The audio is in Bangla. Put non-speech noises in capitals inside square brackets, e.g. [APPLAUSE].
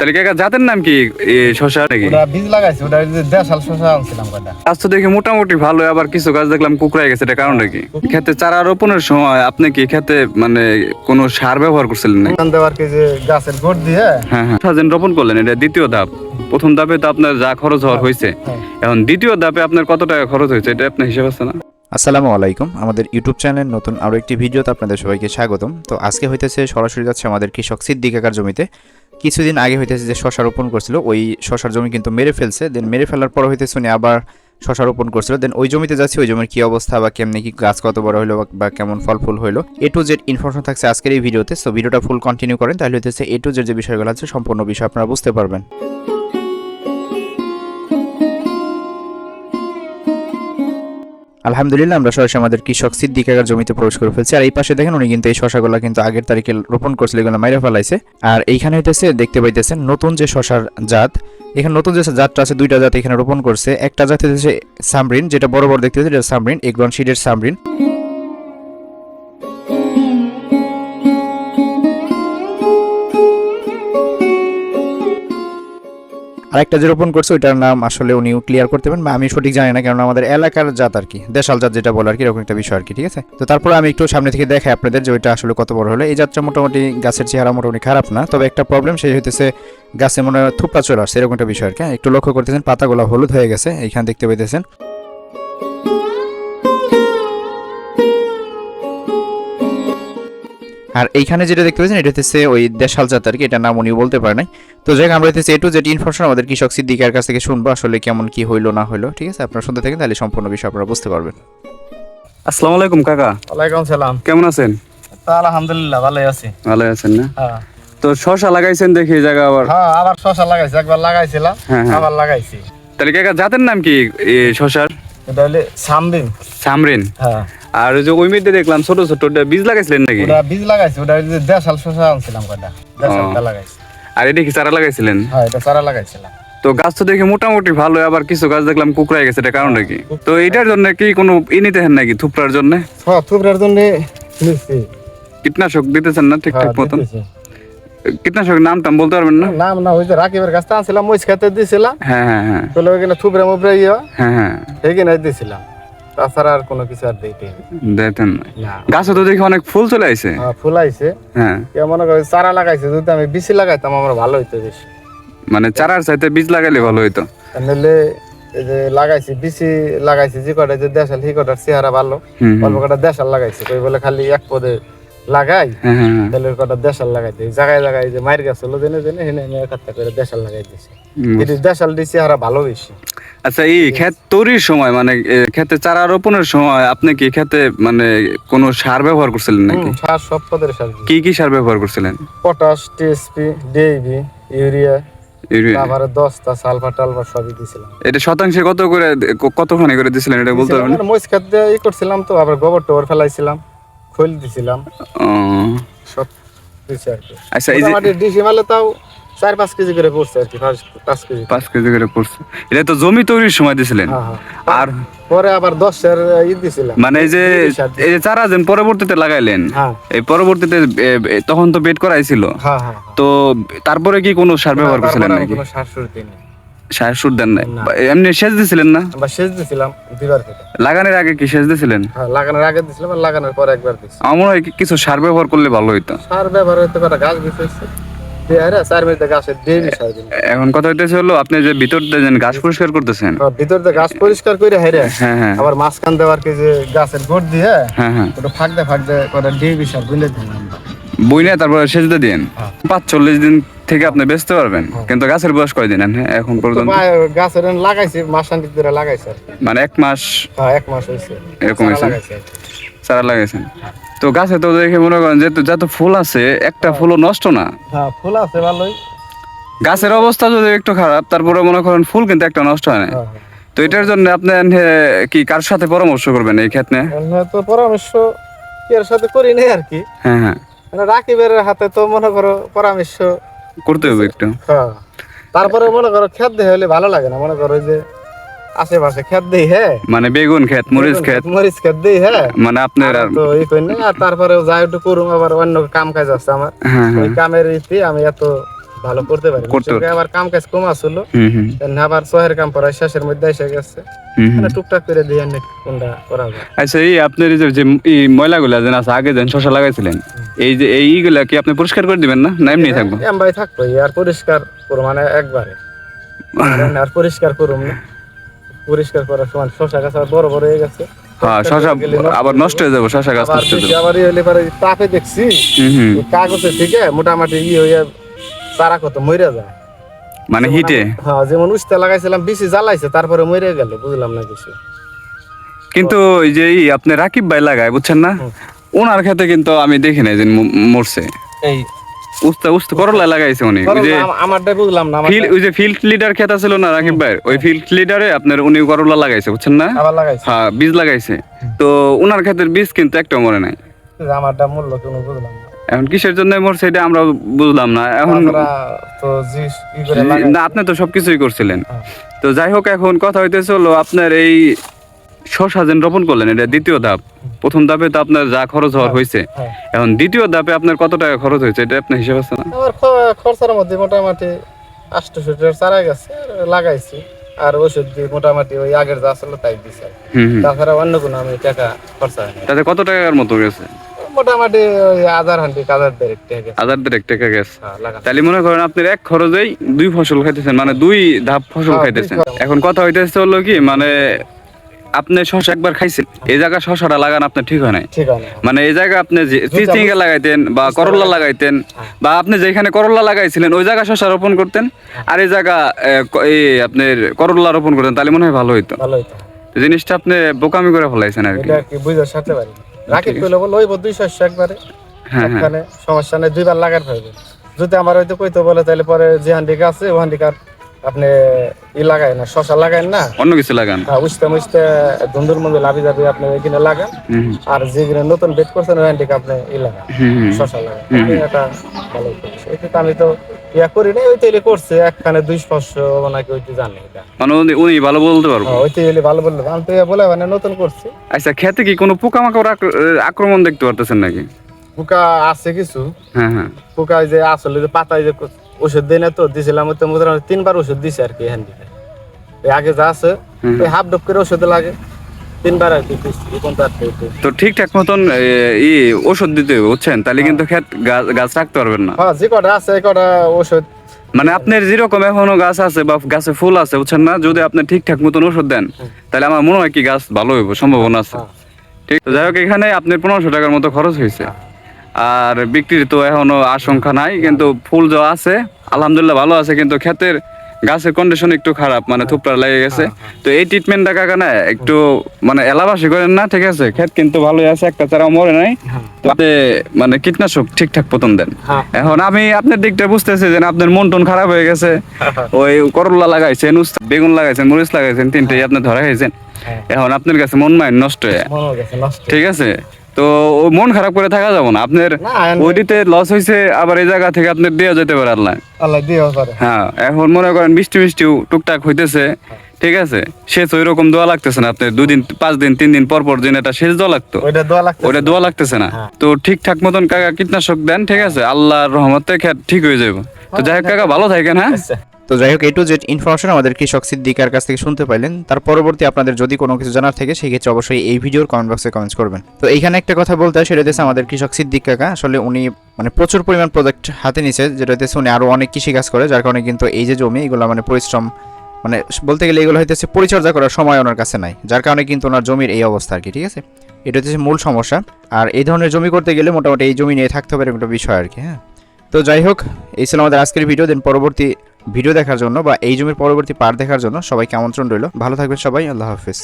তাহলে কাকা জাতের নাম কি? শশা নাকি? ওটা বীজ লাগাইছি ওটা দেশাল শশা আনছিলাম কয়টা। গাছ তো দেখে মোটামুটি ভালো আবার কিছু গাছ দেখলাম কুকড়াই গেছে এটা কি? খেতে চারা রোপণের সময় আপনি কি খেতে মানে কোনো সার ব্যবহার করছিলেন নাকি? দেওয়ার কি যে গাছের গোট দিয়ে? হ্যাঁ হ্যাঁ। সাজেন রোপণ করলেন এটা দ্বিতীয় ধাপ। প্রথম ধাপে তো আপনার যা খরচ হওয়ার হয়েছে। এখন দ্বিতীয় ধাপে আপনার কত টাকা খরচ হয়েছে এটা আপনার হিসাব আছে না? আসসালামু আলাইকুম। আমাদের ইউটিউব চ্যানেল নতুন আরও একটি ভিডিওতে আপনাদের সবাইকে স্বাগতম। তো আজকে হইতেছে সরাসরি যাচ্ছে আমাদের কৃষক সিদ্দিক কাকার জমিতে। কিছুদিন আগে হইতেছে যে শশা রোপণ করছিল, ওই শশার জমি কিন্তু মেরে ফেলছে দেন মেরে ফেলার পর হইতেছে উনি আবার শশা রোপণ করছিল দেন ওই জমিতে যাচ্ছি, ওই জমির কি অবস্থা বা কেমনি কি গাছ কত বড় হলো বা- কেমন ফল ফুল হলো এ টু জেড ইনফরমেশন থাকছে আজকের এই ভিডিওতে সো ভিডিওটা ফুল কন্টিনিউ করেন, তাহলে হইতেছে এ টু জেড যে বিষয়গুলো আছে, সম্পূর্ণ বিষয় আপনারা বুঝতে পারবেন। আলহামদুলিল্লাহ, আমরা সরাসরি আমাদের কৃষক সিদ্দিক আগার জমিতে প্রবেশ করে ফেলছি। আর এই পাশে দেখেন উনি কিন্তু এই শশাগুলো কিন্তু আগের তারিখে রোপণ করছিল, এগুলো মাইরা ফেলাইছে। আর এইখানে হইতেছে, দেখতে পাইতেছেন নতুন যে শশার জাত, এখানে নতুন যে জাতটা আছে, দুইটা জাত এখানে রোপণ করছে। একটা জাত হইতেছে সামরিন, যেটা বড় বড় দেখতে এটা সামরিন এগ্রন শিডের সামরিন। আরেকটা যে রোপণ করছে ওইটার নাম আসলে উনি ক্লিয়ার করতে পারেন। বা আমি সঠিক জানি না কারণ আমাদের এলাকার জাত আর কি দেশাল জাত যেটা বলে আর কি এরকম একটা বিষয় আর কি ঠিক আছে? তো তারপর আমি একটু সামনে থেকে দেখাই আপনাদের যে ওইটা আসলে কত বড় হলো। এই জাতটা মোটামুটি গাছের চেহারা মোটামুটি খারাপ না তবে একটা প্রবলেম সেই হইতেছে গাছে মনে হয় থুপড়া চলে আসছে এরকম একটা বিষয় আর কি হ্যাঁ, একটু লক্ষ্য করতেছেন পাতাগুলো হলুদ হয়ে গেছে এইখানে দেখতে পাইতেছেন। আর এইখানে যেটা দেখতে পাচ্ছেন এটা হচ্ছে ওই দেশাল জাত আর কি এটা নাম উনি বলতে পারে নাই। তো যাই হোক আমরা হচ্ছে এটু যেটি ইনফরমেশন আমাদের কৃষক সিদ্দিকার কাছ থেকে শুনব আসলে কেমন কি হইল না হইল ঠিক আছে? আপনারা শুনতে থাকেন তাহলে সম্পূর্ণ বিষয় আপনারা বুঝতে পারবেন। আসসালামু আলাইকুম কাকা। ওয়ালাইকুম সালাম। কেমন আছেন? তা আলহামদুলিল্লাহ ভালোই আছি। ভালো আছেন না? হ্যাঁ। তো শশা লাগাইছেন দেখি জায়গা আবার। হ্যাঁ আবার শশা লাগাইছি একবার লাগাইছিলাম হ্যাঁ, হ্যাঁ। আবার লাগাইছি। তাহলে কাকা জাতের নাম কি এ, শশার? এটা হলে সামদিন সামরিন? হ্যাঁ। আর ওই যে ওই মধ্যে দেখলাম ছোট ছোট বীজ লাগাইছিলেন নাকি? ওটা বীজ লাগাইছি ওটা ওই যে দেশাল আনছিলাম কয়টা দেশালটা লাগাইছি। আর এটা কি চারা লাগাইছিলেন? হ্যাঁ এটা চারা লাগাইছিলাম। তো গাছ তো দেখে মোটামুটি ভালো আবার কিছু গাছ দেখলাম কুকড়াই গেছে এটা কারণ কি? তো এটার জন্য কি কোনো ই নিতে নাকি থুপড়ার জন্য? হ্যাঁ থুবড়ার জন্য কীটনাশক দিতেছেন না হ্যাঁ, ঠিকঠাক মতন দিতেছি। কীটনাশক নাম টাম বলতে পারবেন না? নাম না ওই যে রাকিবের কাছে আনছিলাম মহিষ খেতে দিছিলাম। হ্যাঁ হ্যাঁ হ্যাঁ। তাহলে ওইখানে থুবড়ে মুবড়ে ইয়ে। হ্যাঁ হ্যাঁ। এইখানে দিছিলাম। তাছাড়া আর কোনো কিছু আর দিতে দেখতেন না না। গাছে তো দেখি অনেক ফুল চলে আইছে। হ্যাঁ, ফুল আইছে। হ্যাঁ। কেউ মনে করে চারা লাগাইছে যদি আমি বেশি লাগাইতাম আমার ভালো হইতো বেশি। মানে চারার চাইতে বীজ লাগাইলে ভালো হইতো। নাহলে এই যে লাগাইছি বেশি লাগাইছি যে কটা যে দেশাল হি কটার চেহারা ভালো। অল্প কটা দেশাল লাগাইছি কই বলে খালি এক পদে লাগাই হ্যাঁ হ্যাঁ হ্যাঁ। তাহলে কটা দেশাল লাগাই দিই। জায়গায় জায়গায় যে মায়ের গাছ হলো জেনে জেনে হেনে হেনে একটা করে দেশাল লাগাই দিছি। হুম। দেশাল দিছি চেহারা ভালো বেশি আচ্ছা এই ক্ষেত তৈরির সময় মানে ক্ষেতে চারা রোপণের সময় আপনি কি ক্ষেতে মানে কোনো সার ব্যবহার করছিলেন নাকি? সার সব পদের সার কি কি সার ব্যবহার করছিলেন? Potash TSP DAP urea. তারপরে দশটা সালফার টালফার সবই দিছিলাম। এটা শতাংশে কত করে কতখানি করে দিছিলেন এটা বলতে পারবেন? দিছিলাম, মরিচ ই করছিলাম তো আবার গোবর টোবর ফেলাইছিলাম। খোল দিছিলাম। সব দিছি আর কি। আচ্ছা এই যে মোটামুটি ডিসি মালে তাও চার পাঁচ কেজি করে পড়ছে আর কি পাঁচ- কেজি। পাঁচ কেজি করে পড়ছে। এটা তো জমি তৈরির সময় দিছিলেন। হ্যাঁ, হ্যাঁ। আর পরে আবার দশের ই দিছিলাম। মানে এই যে এই যে চারা যেন পরবর্তীতে লাগাইলেন হ্যাঁ। এই পরবর্তীতে তখন তো বেড করাইছিল তো তারপরে কি কোনো সার ব্যবহার করছিলেন নাকি? কোনো সার সার সুর দেন নাই। না। এমনি সেচ দিছিলেন না? সেচ দিছিলাম দুইবার লাগানোর আগে কি সেচ দিছিলেন? হ্যাঁ লাগানোর আগে দিছিলাম আর লাগানোর পরে একবার দিছি। আমার হয় কিছু সার ব্যবহার করলে ভালো হইতো। সার ব্যবহার হইতে পারে গাছ হারে দিন এখন কথা হইতেছে হলো আপনি যে ভিতর দিয়ে যেন গাছ পরিষ্কার করতেছেন। ভিতর দিয়ে গাছ পরিষ্কার করে হাইরে। হ্যাঁ হ্যাঁ। আবার মাঝখান দেওয়ার কি যে গাছের গোট দিয়ে হ্যাঁ হ্যাঁ। ওটা ফাঁক দিয়ে ফাঁক দিয়ে করে ডিবি সার বুঝলে নিয়ে তারপরে সেচ দিয়ে দিন হ্যাঁ। পাঁচ চল্লিশ দিন থেকে আপনি বেচতে পারবেন। কিন্তু গাছের বয়স কয়দিন হ্যাঁ, এখন পর্যন্ত। গাছের লাগাইছি মাসান্তিক ধরে লাগাইছে মানে এক মাস? হ্যাঁ এক মাস হয়েছে এরকম চারা লাগাইছেন। তো গাছে তো দেখে মনে করেন যেহেতু যত ফুল আছে একটা ফুলও নষ্ট না। হ্যাঁ ফুল আছে ভালোই। গাছের অবস্থা যদি একটু খারাপ তারপরে মনে করেন ফুল কিন্তু একটা নষ্ট হয় না। হ্যাঁ। তো এটার জন্য আপনি কি কার সাথে পরামর্শ করবেন এই ক্ষেত্রে? তো পরামর্শ কি এর সাথে করি নাই আর কি। হ্যাঁ হ্যাঁ। মানে রাকিবের হাতে তো মনে করো পরামর্শ করতে হবে একটু। হ্যাঁ। তারপরে মনে করো খেত দিয়ে হলে ভালো লাগে না মনে করো ওই যে আশেপাশে খেত দেই হ্যাঁ মানে বেগুন ক্ষেত মরিচ ক্ষেত মরিচ খেত দেই হ্যাঁ মানে আপনার তো এই কই না আর তারপরে যাই একটু করুম আবার অন্য কাম কাজ আছে আমার। হ্যাঁ ওই হ্যাঁ কামের ইতি আমি এত ভালো করতে পারি। আবার কাম কাজ কম আসলো। আবার শহরের কাম পড়ায় শেষের মধ্যে এসে গেছে। হুম হুম। মানে টুকটাক করে দিয়ে কোনটা করা আচ্ছা এই আপনার যে- যে এই ময়লাগুলা যেন আছে আগে যেন শশা লাগাইছিলেন এই যে এই কি আপনি পরিষ্কার করে দিবেন না? না এমনি থাকব? এম ভাই আর পরিষ্কার করো মানে একবারে। [LAUGHS] আর পরিষ্কার করুম না। পরিষ্কার করার সময় শশা গাছ আবার বড় বড় হয়ে গেছে। হ্যাঁ শশা আবার নষ্ট হয়ে যাবে শশা গাছ আবার নষ্ট হয়ে যাবে। আবার ইয়ে হলে পরে তাপে দেখছি। কাগজে থেকে মোটামুটি ই হইয়া চারা কত মরে যায়। মানে হিটে? হ্যাঁ যেমন উস্তে লাগাইছিলাম বেশি জ্বালাইছে তারপরে মরে গেল বুঝলাম না কিছু। কিন্তু এই যে আপনি রাকিব ভাই লাগায় বুঝছেন না? ওনার ক্ষেত্রে কিন্তু আমি দেখি নাই যে মরছে। এই উস্তা উস্তা করলা লাগাইছে উনি। ওই যে আমারটা বুঝলাম না আমারটা ওই যে ফিল্ড লিডার খেতা ছিল না রাকিব ভাই? ওই ফিল্ড লিডারে আপনার উনি করলা লাগাইছে বুঝছেন না? আবার লাগাইছে। হ্যাঁ বীজ লাগাইছে। তো ওনার ক্ষেত্রে বীজ কিন্তু একটাও মরে নাই। আমারটা মূল্য কোনো বুঝলাম না। এখন কিসের জন্য মরছে এটা আমরা বুঝলাম না। এখন না আপনি তো সবকিছুই করছিলেন। হ্যাঁ। তো যাই হোক এখন কথা হইতেছে হলো আপনার এই শশা যেন রোপণ করলেন এটা দ্বিতীয় ধাপ। প্রথম ধাপে তো আপনার যা খরচ হওয়ার হয়েছে হ্যাঁ। এখন দ্বিতীয় ধাপে আপনার কত টাকা খরচ হয়েছে এটা আপনার হিসাব আছে না? আমার খরচার মধ্যে মোটামুটি আটশো টাকার চারা গেছে লাগাইছি আর ওষুধ দিয়ে মোটামুটি ওই আগের যা ছিল তাই দিছি। তাছাড়া অন্য কোনো আমি টাকা খরচা হয়নি তাতে কত টাকার মতো গেছে মোটামুটি আধার দেড় টাকা গেছে। হাজার দেড়েক টাকা গেছে। হ্যাঁ, তাহলে মনে করেন আপনার এক খরচেই দুই ফসল খাইতেছেন মানে দুই ধাপ ফসল হ্যাঁ, খাইতেছেন। এখন কথা হইতেছে হলো কি মানে আপনি শশা একবার খাইছেন এই জায়গা শশাটা লাগান আপনার ঠিক হয় নাই। মানে এই জায়গা আপনি চিচিঙ্গা লাগাইতেন বা করলা লাগাইতেন বা আপনি যেখানে করলা লাগাইছিলেন ওই জায়গা শশা রোপণ করতেন আর এই জায়গা এই আপনার করলা রোপণ করতেন তাহলে মনে হয় ভালো হইতো। জিনিসটা আপনি বোকামি করে ফেলাইছেন আর কি। সাথে পারি? রাখি কইলে বলো ওই দুই শস্য একবারে। হ্যাঁ হ্যাঁ। ওখানে সমস্যা নেই দুইবার লাগার পাইবে যদি আমার হয়তো কইতে বলে তাহলে পরে যে হান্ডিকা আছে ও হান্ডিকার আপনি ই লাগাই না শশা লাগাইন না। অন্য কিছু লাগান। হ্যাঁ, উস্তে মুস্তে ধুন্দুর মধ্যে লাভি যাবে আপনি এখানে লাগান। আর যেগুলো নতুন বেড করছেন ওই হান্ডিকা আপনি ই লাগান। শশা লাগান। এটা ভালো করছে তো আমি তো ইয়া করি না ওই তেলে করছে একখানে দুই শস্য নাকি ওইটা জানি এটা মানে উনি- ভালো বলতে পারব। হ্যাঁ, ওই তেলে ভালো বলল আমি তো বলে মানে নতুন করছি। আচ্ছা খেতে কি কোনো পোকামাকড় আক্র- আক্রমণ দেখতে পারতেছেন নাকি? পোকা আছে কিছু। হ্যাঁ হ্যাঁ। পোকা যে আসলে যে পাতায় যে ওষুধ দেয় না তো দিছিলাম তো মোটামুটি তিনবার ওষুধ দিছে আর কি হ্যান্ডিতে। আগে যা আছে হাফ ডব করে ওষুধ লাগে। তিনবার আর কি তো ঠিকঠাক মতন ই ওষুধ দিতে হবে বুঝছেন? তাহলে কিন্তু ক্ষেত গাছ গাছ রাখতে পারবেন না। হ্যাঁ যে কটা আছে কটা ওষুধ। মানে আপনার যেরকম এখনও গাছ আছে বা গাছে ফুল আছে বুঝছেন না? যদি আপনি ঠিকঠাক মতন ওষুধ দেন তাহলে আমার মনে হয় কি গাছ ভালো হইব সম্ভাবনা আছে। হ্যাঁ। ঠিক তো যাই হোক এখানে আপনার পনেরোশো টাকার মতো খরচ হয়েছে আর বিক্রির তো এখনও আশঙ্কা নাই কিন্তু ফুল যা আছে আলহামদুলিল্লাহ ভালো আছে কিন্তু ক্ষেতের গাছের কন্ডিশন একটু খারাপ মানে থুপড়া লেগে গেছে। তো এই ট্রিটমেন্টটা কাকা না একটু মানে এলাবাসি করেন না ঠিক আছে? ক্ষেত কিন্তু ভালোই আছে একটা চারাও মরে নাই। মানে কীটনাশক ঠিকঠাক পতন দেন। হ্যাঁ। এখন আমি আপনার দিকটা বুঝতেছি যে আপনার মন টন খারাপ হয়ে গেছে। [LAUGHS] ওই করলা লাগাইছেন বেগুন লাগাইছেন মরিচ লাগাইছেন তিনটেই আপনি ধরা খাইছেন। হ্যাঁ। এখন আপনার কাছে মন মাইন্ড নষ্ট হয়ে হয়ে ঠিক আছে? তো মন খারাপ করে থাকা যাব না। আপনার ওইটিতে লস হয়েছে আবার এই জায়গা থেকে আপনার দেওয়া যেতে পারে আল্লাহ। আল্লাহ দিয়ে পারে। হ্যাঁ এখন মনে করেন বৃষ্টি মিষ্টি টুকটাক হইতেছে ঠিক আছে? শেষ ওই রকম দোয়া লাগতেছে না আপনার দুদিন পাঁচ দিন তিন দিন পর পর দিন এটা শেষ দোয়া লাগতো। ওইটা দোয়া ওটা দোয়া লাগতেছে না। হ্যাঁ। তো ঠিকঠাক মতন কাকা কীটনাশক দেন ঠিক আছে? আল্লাহর রহমতে খেত ঠিক হয়ে যাবে তো যাই হোক কাকা ভালো থাকেন হ্যাঁ? আচ্ছা। তো যাই হোক এ টু জেড ইনফরমেশন আমাদের কৃষক সিদ্দিকার কাছ থেকে শুনতে পাইলেন। তার পরবর্তী আপনাদের যদি কোনো কিছু জানার থাকে, সেই ক্ষেত্রে অবশ্যই এই ভিডিওর কমেন্ট বক্সে কমেন্টস করবেন। তো এইখানে একটা কথা বলতে হয়, সেটা হচ্ছে আমাদের কৃষক সিদ্দিক কাকা আসলে উনি মানে প্রচুর পরিমাণ প্রোডাক্ট হাতে নিছে, যেটা হচ্ছে উনি আরও অনেক কৃষি কাজ করে, যার কারণে কিন্তু এই যে জমি, এগুলো মানে পরিশ্রম মানে বলতে গেলে এগুলো হইতেছে পরিচর্যা করার সময় ওনার কাছে নাই। যার কারণে কিন্তু ওনার জমির এই অবস্থা আর কি, ঠিক আছে? এটা হচ্ছে মূল সমস্যা। আর এই ধরনের জমি করতে গেলে মোটামুটি এই জমি নিয়ে থাকতে হবে একটা বিষয় আর কি হ্যাঁ? তো যাই হোক, এই ছিল আমাদের আজকের ভিডিও দেন পরবর্তী ভিডিও দেখার জন্য বা এই জমির পরবর্তী পার দেখার জন্য সবাইকে আমন্ত্রণ রইল। ভালো থাকবেন সবাই, আল্লাহ হাফিজ।